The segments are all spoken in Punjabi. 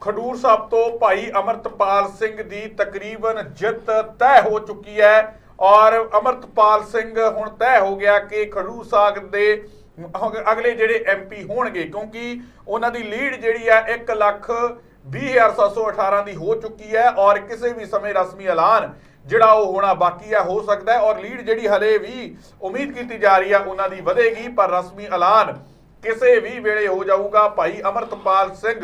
ਖਡੂਰ ਸਾਹਿਬ ਤੋਂ ਭਾਈ ਅਮਰਤਪਾਲ ਸਿੰਘ ਦੀ ਤਕਰੀਬਨ ਜਿੱਤ ਤੈਅ ਹੋ ਚੁੱਕੀ ਹੈ ਔਰ ਅਮਰਤਪਾਲ ਸਿੰਘ ਹੁਣ ਤੈਅ ਹੋ ਗਿਆ ਕਿ ਖਡੂਰ ਸਾਹਿਬ ਦੇ ਅਗਲੇ ਜਿਹੜੇ ਐਮਪੀ ਹੋਣਗੇ, ਕਿਉਂਕਿ ਉਹਨਾਂ ਦੀ ਲੀਡ ਜਿਹੜੀ ਹੈ 1 ਲੱਖ 20718 ਦੀ ਹੋ ਚੁੱਕੀ ਹੈ ਔਰ ਕਿਸੇ ਵੀ ਸਮੇਂ ਰਸਮੀ ਐਲਾਨ ਜਿਹੜਾ ਉਹ ਹੋਣਾ ਬਾਕੀ ਹੈ, ਹੋ ਸਕਦਾ ਹੈ ਔਰ ਲੀਡ ਜਿਹੜੀ ਹਲੇ ਵੀ ਉਮੀਦ ਕੀਤੀ ਜਾ ਰਹੀ ਹੈ ਉਹਨਾਂ ਦੀ ਵਧੇਗੀ, ਪਰ ਰਸਮੀ ਐਲਾਨ ਕਿਸੇ ਵੀ ਵੇਲੇ ਹੋ ਜਾਊਗਾ। ਭਾਈ ਅਮਰਤਪਾਲ ਸਿੰਘ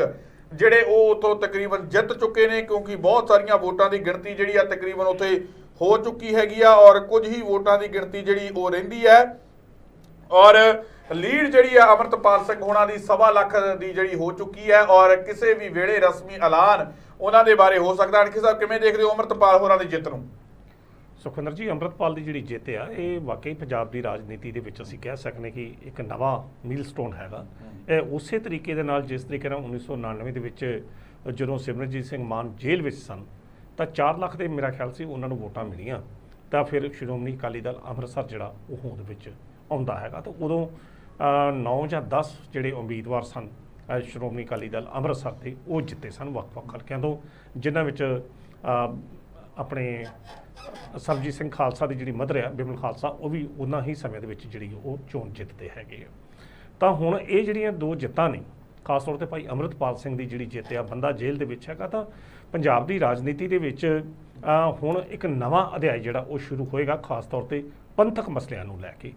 ਜਿਹੜੇ ਉਹ ਉਥੋਂ ਤਕਰੀਬਨ ਜਿੱਤ ਚੁੱਕੇ ਨੇ, ਕਿਉਂਕਿ ਬਹੁਤ ਸਾਰੀਆਂ ਵੋਟਾਂ ਦੀ ਗਿਣਤੀ ਜਿਹੜੀ ਆ ਤਕਰੀਬਨ ਉਥੇ ਹੋ ਚੁੱਕੀ ਹੈਗੀ ਆ ਔਰ ਕੁਝ ਹੀ ਵੋਟਾਂ ਦੀ ਗਿਣਤੀ ਜਿਹੜੀ ਉਹ ਰਹਿੰਦੀ ਹੈ। ਔਰ ਲੀਡ ਜਿਹੜੀ ਆ ਅਮਰਤਪਾਲ ਸਿੰਘ ਹੋਣਾ ਦੀ ਸਵਾ ਲੱਖ ਦੀ ਜਿਹੜੀ ਹੋ ਚੁੱਕੀ ਹੈ ਔਰ ਕਿਸੇ ਵੀ ਵੇਲੇ ਰਸਮੀ ਐਲਾਨ ਉਹਨਾਂ ਦੇ ਬਾਰੇ ਹੋ ਸਕਦਾ। ਅਣਖੀ ਸਾਹਿਬ, ਕਿਵੇਂ ਦੇਖਦੇ ਹੋ ਅਮਰਤਪਾਲ ਹੋਰਾਂ ਦੀ ਜਿੱਤ ਨੂੰ? ਸੁਖਵਿੰਦਰ ਜੀ ਅੰਮ੍ਰਿਤਪਾਲ ਦੀ ਜਿਹੜੀ ਜਿੱਤ ਆ ਇਹ ਵਾਕਈ ਪੰਜਾਬ ਦੀ ਰਾਜਨੀਤੀ ਦੇ ਵਿੱਚ ਅਸੀਂ ਕਹਿ ਸਕਨੇ ਕਿ ਇੱਕ ਨਵਾਂ ਮੀਲਸਟੋਨ ਹੈਗਾ। ਇਹ ਉਸੇ ਤਰੀਕੇ ਦੇ ਨਾਲ ਜਿਸ ਤਰੀਕੇ ਨਾਲ 1999 ਦੇ ਵਿੱਚ ਜਦੋਂ ਸਿਮਰਨਜੀਤ ਸਿੰਘ ਮਾਨ ਜੇਲ੍ਹ ਵਿੱਚ ਸਨ ਤਾਂ 4 ਲੱਖ ਦੇ ਮੇਰਾ ਖਿਆਲ ਸੀ ਉਹਨਾਂ ਨੂੰ ਵੋਟਾਂ ਮਿਲੀਆਂ। ਤਾਂ ਫਿਰ ਸ਼੍ਰੋਮਣੀ ਅਕਾਲੀ ਦਲ ਅੰਮ੍ਰਿਤਸਰ ਜਿਹੜਾ ਉਹ ਹੋਂਦ ਵਿੱਚ ਆਉਂਦਾ ਹੈਗਾ। ਤਾਂ ਉਦੋਂ 9 ਜਾਂ 10 ਜਿਹੜੇ ਉਮੀਦਵਾਰ ਸਨ ਸ਼੍ਰੋਮਣੀ ਅਕਾਲੀ ਦਲ ਅੰਮ੍ਰਿਤਸਰ ਦੇ ਉਹ ਜਿੱਤੇ ਸਨ ਵੱਖ-ਵੱਖ ਹਲਕਿਆਂ ਤੋਂ ਜਿਨ੍ਹਾਂ ਵਿੱਚ ਆਪਣੇ ਸਰਬਜੀਤ ਸਿੰਘ ਖਾਲਸਾ ਦੀ ਜਿਹੜੀ ਮਦਰ ਆ, ਬਿਮਲ ਖਾਲਸਾ, ਉਹ ਵੀ ਉਹਨਾਂ ਹੀ ਸਮੇਂ ਦੇ ਵਿੱਚ ਜਿਹੜੀ ਉਹ ਚੋਣ ਜਿੱਤਦੇ ਹੈਗੇ ਆ। ਤਾਂ ਹੁਣ ਇਹ ਜਿਹੜੀਆਂ ਦੋ ਜਿੱਤਾਂ ਨੇ, ਖਾਸ ਤੌਰ ਤੇ ਭਾਈ ਅਮਰਿਤਪਾਲ ਸਿੰਘ ਦੀ ਜਿਹੜੀ ਜਿੱਤ ਆ, ਬੰਦਾ ਜੇਲ੍ਹ ਦੇ ਵਿੱਚ ਹੈਗਾ ਤਾਂ ਪੰਜਾਬ ਦੀ ਰਾਜਨੀਤੀ ਦੇ ਵਿੱਚ ਹੁਣ ਇੱਕ ਨਵਾਂ ਅਧਿਆਇ ਜਿਹੜਾ ਉਹ ਸ਼ੁਰੂ ਹੋਏਗਾ, ਖਾਸ ਤੌਰ ਤੇ ਪੰਥਕ ਮਸਲਿਆਂ ਨੂੰ ਲੈ ਕੇ।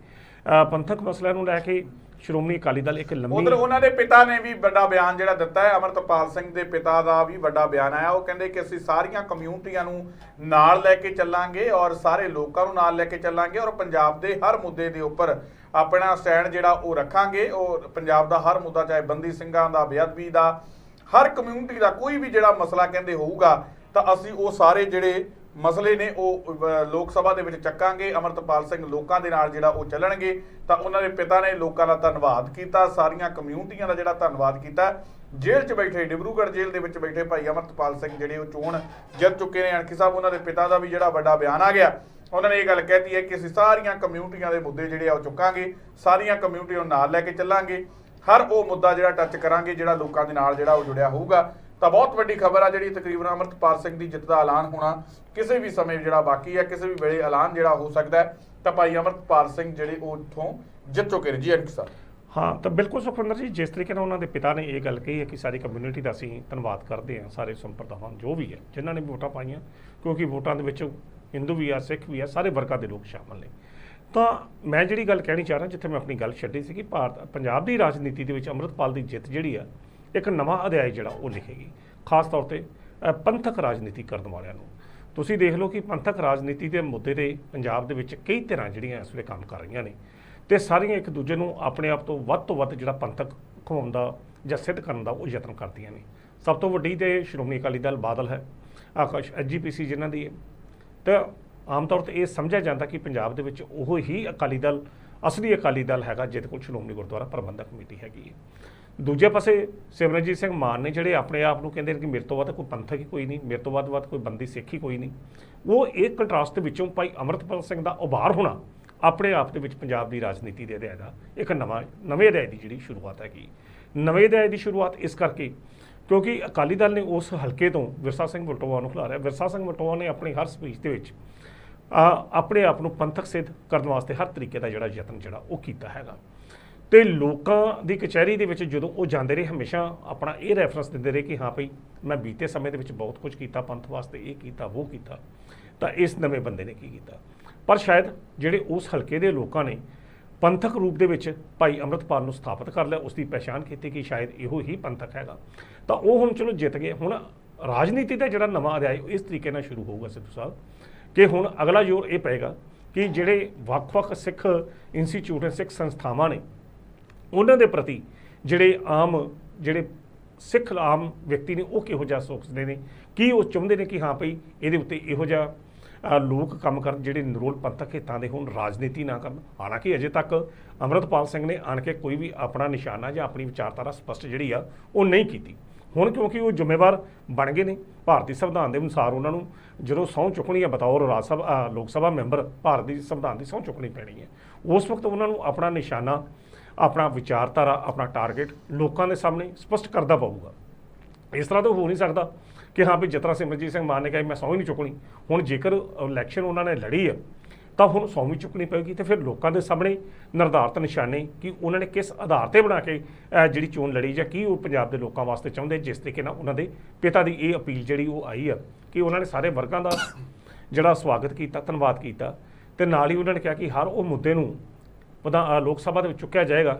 ਪੰਥਕ ਮਸਲਿਆਂ ਨੂੰ ਲੈ ਕੇ ਸ਼੍ਰੋਮਣੀ ਅਕਾਲੀ ਦਲ ਇੱਕ ਲੰਮੀ ਉਧਰ ਉਹਨਾਂ ਦੇ ਪਿਤਾ ਨੇ ਵੀ ਵੱਡਾ ਬਿਆਨ ਜਿਹੜਾ ਦਿੱਤਾ ਹੈ, ਅਮਰਤਪਾਲ ਸਿੰਘ ਦੇ ਪਿਤਾ ਦਾ ਵੀ ਵੱਡਾ ਬਿਆਨ ਆਇਆ। ਉਹ ਕਹਿੰਦੇ ਕਿ ਅਸੀਂ ਸਾਰੀਆਂ ਕਮਿਊਨਿਟੀਆਂ ਨੂੰ ਨਾਲ ਲੈ ਕੇ ਚੱਲਾਂਗੇ ਔਰ ਸਾਰੇ ਲੋਕਾਂ ਨੂੰ ਨਾਲ ਲੈ ਕੇ ਚੱਲਾਂਗੇ ਔਰ ਪੰਜਾਬ ਦੇ ਹਰ ਮੁੱਦੇ ਦੇ ਉੱਪਰ ਆਪਣਾ ਸਟੈਂਡ ਜਿਹੜਾ ਉਹ ਰੱਖਾਂਗੇ। ਉਹ ਪੰਜਾਬ ਦਾ ਹਰ ਮੁੱਦਾ, ਚਾਹੇ ਬੰਦੀ ਸਿੰਘਾਂ ਦਾ, ਬੇਅਦਬੀ ਦਾ, ਹਰ ਕਮਿਊਨਿਟੀ ਦਾ ਕੋਈ ਵੀ ਜਿਹੜਾ ਮਸਲਾ ਕਹਿੰਦੇ ਹੋਊਗਾ, ਤਾਂ ਅਸੀਂ ਉਹ ਸਾਰੇ ਜਿਹੜੇ ਮਸਲੇ ਨੇ ਉਹ ਲੋਕ ਸਭਾ ਦੇ ਵਿੱਚ ਚੱਕਾਂਗੇ, ਅਮਰਤਪਾਲ ਸਿੰਘ ਲੋਕਾਂ ਦੇ ਨਾਲ ਜਿਹੜਾ ਉਹ ਚੱਲਣਗੇ, ਤਾਂ ਉਹਨਾਂ ਦੇ ਪਿਤਾ ਨੇ ਲੋਕਾਂ ਦਾ ਧੰਨਵਾਦ ਕੀਤਾ, ਸਾਰੀਆਂ ਕਮਿਊਨਿਟੀਆਂ ਦਾ ਜਿਹੜਾ ਧੰਨਵਾਦ ਕੀਤਾ। ਜੇਲ੍ਹ 'ਚ ਬੈਠੇ, ਡਿਬਰੂਗੜ੍ਹ ਜੇਲ੍ਹ ਦੇ ਵਿੱਚ ਬੈਠੇ ਭਾਈ ਅਮਰਤਪਾਲ ਸਿੰਘ ਜਿਹੜੇ ਉਹ ਚੋਣ ਜਿੱਤ ਚੁੱਕੇ ਨੇ, ਅਣਖੀ ਸਾਹਿਬ, ਉਹਨਾਂ ਦੇ ਪਿਤਾ ਦਾ ਵੀ ਜਿਹੜਾ ਵੱਡਾ ਬਿਆਨ ਆ ਗਿਆ। ਉਹਨਾਂ ਨੇ ਇਹ ਗੱਲ ਕਹਿਤੀ ਹੈ ਕਿ ਅਸੀਂ ਸਾਰੀਆਂ ਕਮਿਊਨਿਟੀਆਂ ਦੇ ਮੁੱਦੇ ਜਿਹੜੇ ਆ ਉਹ ਚੁੱਕਾਂਗੇ, ਸਾਰੀਆਂ ਕਮਿਊਨਿਟੀਆਂ ਨੂੰ ਨਾਲ ਲੈ ਕੇ ਚੱਲਾਂਗੇ। ਹਰ ਉਹ ਮੁੱਦਾ ਜਿਹੜਾ ਟੱਚ ਕਰਾਂਗੇ, ਜਿਹੜਾ ਲੋਕਾਂ ਦੇ ਨਾਲ ਜਿਹੜਾ ਉਹ ਜੁੜਿਆ ਹੋਊਗਾ। ਤਾਂ ਬਹੁਤ ਵੱਡੀ ਖਬਰ ਆ ਜਿਹੜੀ ਤਕਰੀਬਨ ਅਮਰਤਪਾਲ ਸਿੰਘ ਦੀ ਜਿੱਤ ਦਾ ਐਲਾਨ ਹੋਣਾ ਕਿਸੇ ਵੀ ਸਮੇਂ ਜਿਹੜਾ ਬਾਕੀ ਹੈ, ਕਿਸੇ ਵੀ ਵੇਲੇ ਐਲਾਨ ਜਿਹੜਾ ਹੋ ਸਕਦਾ ਤਾਂ ਭਾਈ ਅਮਰਤਪਾਲ ਸਿੰਘ ਜਿਹੜੇ ਉਹ ਉੱਥੋਂ ਜਿੱਤ ਚੁੱਕੇ ਨੇ ਜੀ ਅਣਖੀ ਹਾਂ, ਤਾਂ ਬਿਲਕੁਲ ਸੁਖਵਿੰਦਰ ਜੀ, ਜਿਸ ਤਰੀਕੇ ਨਾਲ ਉਹਨਾਂ ਦੇ ਪਿਤਾ ਨੇ ਇਹ ਗੱਲ ਕਹੀ ਹੈ ਕਿ ਸਾਰੀ ਕਮਿਊਨਿਟੀ ਦਾ ਅਸੀਂ ਧੰਨਵਾਦ ਕਰਦੇ ਹਾਂ, ਸਾਰੇ ਸੰਪਰਦਾਵਾਂ, ਜੋ ਵੀ ਹੈ, ਜਿਨ੍ਹਾਂ ਨੇ ਵੀ ਵੋਟਾਂ ਪਾਈਆਂ, ਕਿਉਂਕਿ ਵੋਟਾਂ ਦੇ ਵਿੱਚ ਹਿੰਦੂ ਵੀ ਆ, ਸਿੱਖ ਵੀ ਆ, ਸਾਰੇ ਵਰਗਾਂ ਦੇ ਲੋਕ ਸ਼ਾਮਲ ਨੇ। ਤਾਂ ਮੈਂ ਜਿਹੜੀ ਗੱਲ ਕਹਿਣੀ ਚਾਹ ਰਿਹਾ, ਜਿੱਥੇ ਮੈਂ ਆਪਣੀ ਗੱਲ ਛੱਡੀ ਸੀ ਕਿ ਭਾਰਤ, ਪੰਜਾਬ ਦੀ ਰਾਜਨੀਤੀ ਦੇ ਵਿੱਚ ਅੰਮ੍ਰਿਤਪਾਲ ਦੀ ਜਿੱਤ ਜਿਹੜੀ ਆ ਇੱਕ ਨਵਾਂ ਅਧਿਆਇ ਜਿਹੜਾ ਉਹ ਲਿਖੇਗੀ। ਖਾਸ ਤੌਰ ਤੇ ਪੰਥਕ ਰਾਜਨੀਤੀ ਕਰਨ ਵਾਲਿਆਂ ਨੂੰ। ਤੁਸੀਂ ਦੇਖ ਲਓ ਕਿ ਪੰਥਕ ਰਾਜਨੀਤੀ ਦੇ ਮੁੱਦੇ ਤੇ ਪੰਜਾਬ ਦੇ ਵਿੱਚ ਕਈ ਧਿਰਾਂ ਜਿਹੜੀਆਂ ਇਸ ਵੇਲੇ ਕੰਮ ਕਰ ਰਹੀਆਂ ਨੇ ਤੇ ਸਾਰੀਆਂ ਇੱਕ ਦੂਜੇ ਨੂੰ ਆਪਣੇ ਆਪ ਤੋਂ ਵੱਧ ਤੋਂ ਵੱਧ ਜਿਹੜਾ ਪੰਥਕ ਖਵਾਉਣ ਦਾ ਜਾਂ ਸਿੱਧ ਕਰਨ ਦਾ ਉਹ ਯਤਨ ਕਰਦੀਆਂ ਨੇ। ਸਭ ਤੋਂ ਵੱਡੀ ਤੇ ਸ਼੍ਰੋਮਣੀ ਅਕਾਲੀ ਦਲ ਬਾਦਲ ਹੈ, ਆਕਾਸ਼ ਐਜੀਪੀਸੀ ਜਿਨ੍ਹਾਂ ਦੀ। ਹੈ ਤਾਂ ਆਮ ਤੌਰ ਤੇ ਇਹ ਸਮਝਿਆ ਜਾਂਦਾ ਕਿ ਪੰਜਾਬ ਦੇ ਵਿੱਚ ਉਹ ਹੀ ਅਕਾਲੀ ਦਲ, ਅਸਲੀ ਅਕਾਲੀ ਦਲ ਹੈਗਾ ਜਿਹਦੇ ਕੋਲ ਸ਼੍ਰੋਮਣੀ ਗੁਰਦੁਆਰਾ ਪ੍ਰਬੰਧਕ ਕਮੇਟੀ ਹੈਗੀ ਹੈ। ਦੂਜੇ ਪਾਸੇ ਸਿਮਰਨਜੀਤ ਸਿੰਘ ਮਾਨ ਨੇ ਜਿਹੜੇ ਆਪਣੇ ਆਪ ਨੂੰ ਕਹਿੰਦੇ ਨੇ ਕਿ ਮੇਰੇ ਤੋਂ ਵੱਧ ਕੋਈ ਪੰਥਕ ਹੀ ਕੋਈ ਨਹੀਂ, ਮੇਰੇ ਤੋਂ ਵੱਧ ਵੱਧ ਕੋਈ ਬੰਦੀ ਸਿੱਖ ਹੀ ਕੋਈ ਨਹੀਂ, ਉਹ ਇਹ ਕੰਟਰਾਸਟ ਵਿੱਚੋਂ ਭਾਈ ਅਮਰਤਪਾਲ ਸਿੰਘ ਦਾ ਉਭਾਰ ਹੋਣਾ ਆਪਣੇ ਆਪ ਦੇ ਵਿੱਚ ਪੰਜਾਬ ਦੀ ਰਾਜਨੀਤੀ ਦੇ ਅਧਿਆਇ ਦਾ ਇੱਕ ਨਵਾਂ, ਨਵੇਂ ਅਧਿਆਇ ਦੀ ਜਿਹੜੀ ਸ਼ੁਰੂਆਤ ਹੈਗੀ। ਨਵੇਂ ਅਧਿਆਇ ਦੀ ਸ਼ੁਰੂਆਤ ਇਸ ਕਰਕੇ ਕਿਉਂਕਿ ਅਕਾਲੀ ਦਲ ਨੇ ਉਸ ਹਲਕੇ ਤੋਂ ਵਿਰਸਾ ਸਿੰਘ ਵਲਟੋਆ ਨੂੰ ਖਿਲਾਰਿਆ। ਵਿਰਸਾ ਸਿੰਘ ਵਲਟੋਆ ਨੇ ਆਪਣੀ ਹਰ ਸਪੀਚ ਦੇ ਵਿੱਚ ਆਪਣੇ ਆਪ ਨੂੰ ਪੰਥਕ ਸਿੱਧ ਕਰਨ ਵਾਸਤੇ ਹਰ ਤਰੀਕੇ ਦਾ ਜਿਹੜਾ ਯਤਨ ਜਿਹੜਾ ਉਹ ਕੀਤਾ ਹੈਗਾ। ਤੇ ਲੋਕਾਂ ਦੀ ਕਚਹਿਰੀ ਦੇ ਵਿੱਚ ਜਦੋਂ ਉਹ ਜਾਂਦੇ ਰਹੇ, ਹਮੇਸ਼ਾ ਆਪਣਾ ਇਹ ਰੈਫਰੈਂਸ ਦਿੰਦੇ ਰਹੇ ਕਿ ਹਾਂ ਭਈ ਮੈਂ ਬੀਤੇ ਸਮੇਂ ਦੇ ਵਿੱਚ ਬਹੁਤ ਕੁਝ ਕੀਤਾ, ਪੰਥ ਵਾਸਤੇ ਇਹ ਕੀਤਾ, ਉਹ ਕੀਤਾ, ਤਾਂ ਇਸ ਨਵੇਂ ਬੰਦੇ ਨੇ ਕੀ ਕੀਤਾ? ਪਰ ਸ਼ਾਇਦ ਜਿਹੜੇ ਉਸ ਹਲਕੇ ਦੇ ਲੋਕਾਂ ਨੇ ਪੰਥਕ ਰੂਪ ਦੇ ਵਿੱਚ ਭਾਈ ਅੰਮ੍ਰਿਤਪਾਲ ਨੂੰ ਸਥਾਪਿਤ ਕਰ ਲਿਆ ਉਸ ਦੀ ਪਛਾਣ ਕੀਤੀ ਕਿ ਸ਼ਾਇਦ ਇਹੋ ਹੀ ਪੰਥਕ ਹੈਗਾ। ਤਾਂ ਉਹ ਹੁਣ ਚਲੋ ਜਿੱਤ ਗਏ। ਹੁਣ ਰਾਜਨੀਤੀ ਦਾ ਜਿਹੜਾ ਨਵਾਂ ਅਧਿਆਇ, ਉਹ ਇਸ ਤਰੀਕੇ ਨਾਲ ਸ਼ੁਰੂ ਹੋਊਗਾ ਸਿੱਧੂ ਸਾਹਿਬ, ਕਿ ਹੁਣ ਅਗਲਾ ਜ਼ੋਰ ਇਹ ਪਏਗਾ ਕਿ ਜਿਹੜੇ ਵੱਖ-ਵੱਖ ਸਿੱਖ ਇੰਸਟੀਚਿਊਟ ਸਿੱਖ ਸੰਸਥਾਵਾਂ ਨੇ ਉਹਨਾਂ ਦੇ ਪ੍ਰਤੀ ਜਿਹੜੇ ਆਮ, ਜਿਹੜੇ ਸਿੱਖ ਆਮ ਵਿਅਕਤੀ ਨੇ, ਉਹ ਕਿਹੋ ਜਿਹਾ ਸੋਚਦੇ ਨੇ? ਕੀ ਉਹ ਚਾਹੁੰਦੇ ਨੇ ਕਿ ਹਾਂ ਭਈ ਇਹਦੇ ਉੱਤੇ ਇਹੋ ਜਿਹਾ ਲੋਕ ਕੰਮ ਕਰਨ ਜਿਹੜੇ ਨਿਰੋਲ ਪੰਥਕ ਹਿੱਤਾਂ ਦੇ ਹੋਣ, ਰਾਜਨੀਤੀ ਨਾ ਕਰਨ? ਹਾਲਾਂਕਿ ਅਜੇ ਤੱਕ ਅਮਰਤਪਾਲ ਸਿੰਘ ਨੇ ਆਣ ਕੇ ਕੋਈ ਵੀ ਆਪਣਾ ਨਿਸ਼ਾਨਾ ਜਾਂ ਆਪਣੀ ਵਿਚਾਰਧਾਰਾ ਸਪਸ਼ਟ ਜਿਹੜੀ ਆ, ਉਹ ਨਹੀਂ ਕੀਤੀ। ਹੁਣ ਕਿਉਂਕਿ ਉਹ ਜ਼ਿੰਮੇਵਾਰ ਬਣ ਗਏ ਨੇ, ਭਾਰਤੀ ਸੰਵਿਧਾਨ ਦੇ ਅਨੁਸਾਰ ਉਹਨਾਂ ਨੂੰ ਜਦੋਂ ਸਹੁੰ ਚੁੱਕਣੀ ਹੈ ਬਤੌਰ ਰਾਜ ਸਭਾ ਲੋਕ ਸਭਾ ਮੈਂਬਰ, ਭਾਰਤ ਦੀ ਸੰਵਿਧਾਨ ਦੀ ਸਹੁੰ ਚੁੱਕਣੀ ਪੈਣੀ ਹੈ। ਉਸ ਵਕਤ ਉਹਨਾਂ ਨੂੰ ਆਪਣਾ ਨਿਸ਼ਾਨਾ ਆਪਣਾ ਵਿਚਾਰਧਾਰਾ ਆਪਣਾ ਟਾਰਗੇਟ ਲੋਕਾਂ ਦੇ ਸਾਹਮਣੇ ਸਪਸ਼ਟ ਕਰਦਾ ਪਊਗਾ। ਇਸ ਤਰ੍ਹਾਂ ਤਾਂ ਹੋ ਨਹੀਂ ਸਕਦਾ ਕਿ ਹਾਂ ਵੀ ਜਿਤਨਾ ਸਿਮਰਜੀਤ ਸਿੰਘ ਮਾਨ ਨੇ ਕਿਹਾ ਸੀ, ਮੈਂ ਸਹੁੰ ਹੀ ਨਹੀਂ ਚੁੱਕਣੀ ਹੁਣ ਜੇਕਰ ਇਲੈਕਸ਼ਨ ਉਹਨਾਂ ਨੇ ਲੜੀ ਆ ਤਾਂ ਹੁਣ ਸਹੁੰ ਚੁੱਕਣੀ ਪਏਗੀ ਤੇ ਫਿਰ ਲੋਕਾਂ ਦੇ ਸਾਹਮਣੇ ਨਿਰਧਾਰਤ ਨਿਸ਼ਾਨੇ ਕਿ ਉਹਨਾਂ ਨੇ ਕਿਸ ਆਧਾਰ ਤੇ ਬਣਾ ਕੇ ਜਿਹੜੀ ਚੋਣ ਲੜੀ ਜਾਂ ਕੀ ਉਹ ਪੰਜਾਬ ਦੇ ਲੋਕਾਂ ਵਾਸਤੇ ਚਾਹੁੰਦੇ ਜਿਸ ਤਰੀਕੇ ਨਾਲ ਉਹਨਾਂ ਦੇ ਪਿਤਾ ਦੀ ਇਹ ਅਪੀਲ ਜਿਹੜੀ ਉਹ ਆਈ ਆ ਕਿ ਉਹਨਾਂ ਨੇ ਸਾਰੇ ਵਰਗਾਂ ਦਾ ਜਿਹੜਾ ਸਵਾਗਤ ਕੀਤਾ ਧੰਨਵਾਦ ਕੀਤਾ ਤੇ ਨਾਲ ਹੀ ਉਹਨਾਂ ਨੇ ਕਿਹਾ ਕਿ ਹਰ ਉਹ ਮੁੱਦੇ ਨੂੰ ਲੋਕ ਸਭਾ ਦੇ ਵਿੱਚ ਚੁੱਕਿਆ ਜਾਏਗਾ।